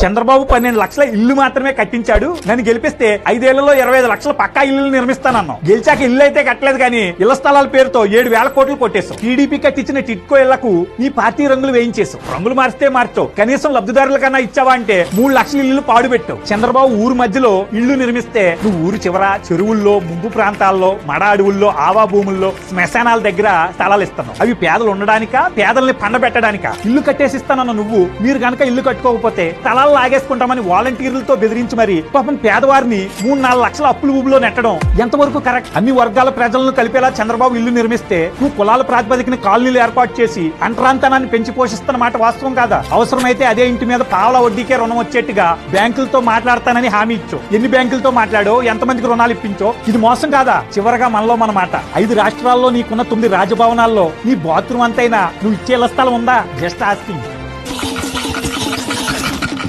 చంద్రబాబు పన్నెండు లక్షల ఇల్లు మాత్రమే కట్టించాడు. నన్ను గెలిపిస్తే ఐదేళ్ళలో ఇరవై ఐదు లక్షల పక్కా ఇల్లు నిర్మిస్తానన్నాం గెలిచాక ఇల్లు అయితే కట్టలేదు కానీ ఇళ్ళ స్థలాల పేరుతో ఏడు వేల కోట్లు కొట్టేశాం టీడీపీ కట్టించిన టిట్కో ఇళ్ళకు ఈ పార్టీ రంగులు వేయించేశాం రంగులు మారిస్తే మార్చావు కనీసం లబ్ధిదారుల కన్నా ఇచ్చావా అంటే మూడు లక్షల ఇల్లు పాడుపెట్టావు. చంద్రబాబు ఊరు మధ్యలో ఇల్లు నిర్మిస్తే నువ్వు ఊరు చివర చెరువుల్లో ముంపు ప్రాంతాల్లో మడ అడవుల్లో ఆవా భూముల్లో శ్మశానాల దగ్గర స్థలాలు ఇస్తున్నావు. అవి పేదలు ఉండడానికా పేదల్ని పండబెట్టడానికా? ఇల్లు కట్టేసిస్తానన్న నువ్వు మీరు గనక ఇల్లు కట్టుకోకపోతే స్థలాలు లాగేసుకుంటామని వాలంటీర్లతో బెదిరించి మరి. పాపం పేదవారిని మూడు నాలుగు లక్షల అప్పులు ఊబిలో నెట్టడం ఎంతవరకు కరెక్ట్ అన్ని వర్గాల ప్రజలను కలిపేలా చంద్రబాబు ఇల్లు నిర్మిస్తే నువ్వు కులాల ప్రాతిపదికన కాలనీలు ఏర్పాటు చేసి అంటరాంతనాన్ని పెంచి పోషిస్తున్న మాట వాస్తవం కాదా? అవసరమైతే అదే ఇంటి మీద పావల వడ్డీకే రుణం వచ్చేట్టుగా బ్యాంకులతో మాట్లాడతానని హామీ ఇచ్చో. ఎన్ని బ్యాంకులతో మాట్లాడో ఎంతమందికి రుణాలు ఇప్పించో ఇది మోసం కాదా? చివరగా మనలో మన మాట. ఐదు రాష్ట్రాల్లో నీకున్న తొమ్మిది రాజభవనాల్లో నీ బాత్రూమ్ అంతైనా నువ్వు ఇచ్చే స్థలం ఉందా? Just asking